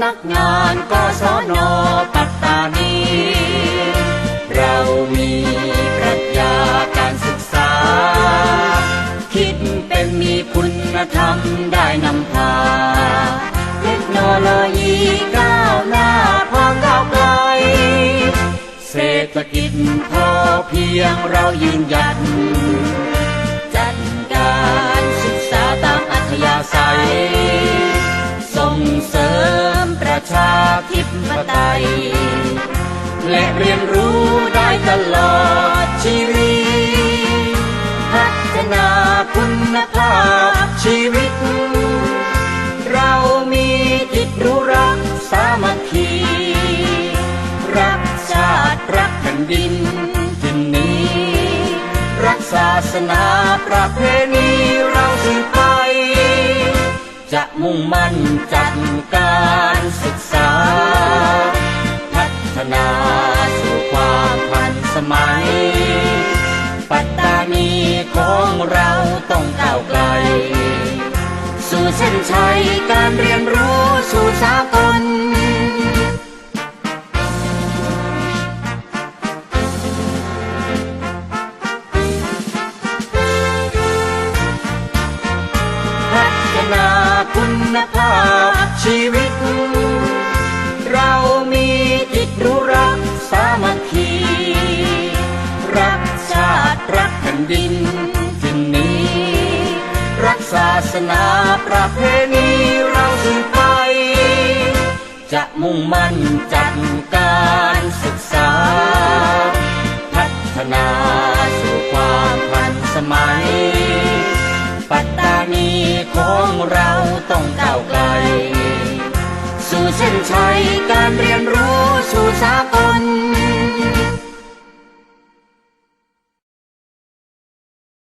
ำนักงานกศนปัตตานี เรามีปรัชญาการศึกษา คิดเป็นมีคุณธรรมได้นำพา เทคโนโลยีก้าวหน้าพอก้าวไกล เศรษฐกิจพอเพียงเรายืนหยัด ปไตย และเรียนรู้ได้ตลอดชีวิต พัฒนาคุณภาพชีวิต เรามีจิตรู้รักสามัคคี รักชาติรักแผ่นดินที่นนี้ รักศาสนาประเพณีเราสืบไป จะมุ่งมั่นจัด ความทันสมัย ปัตตานีของเราต้องก้าวไกล สู่เส้นชัยการเรียนรู้สู่สากลพัฒนาคุณภาพชีวิต นา ประเพณีเราสืบไป จะมุ่งมั่นจัดการศึกษา พัฒนาสู่ความทันสมัย ปัตตานีของเราต้องก้าวไกล สู่เส้นชัยการเรียนรู้สู่สากล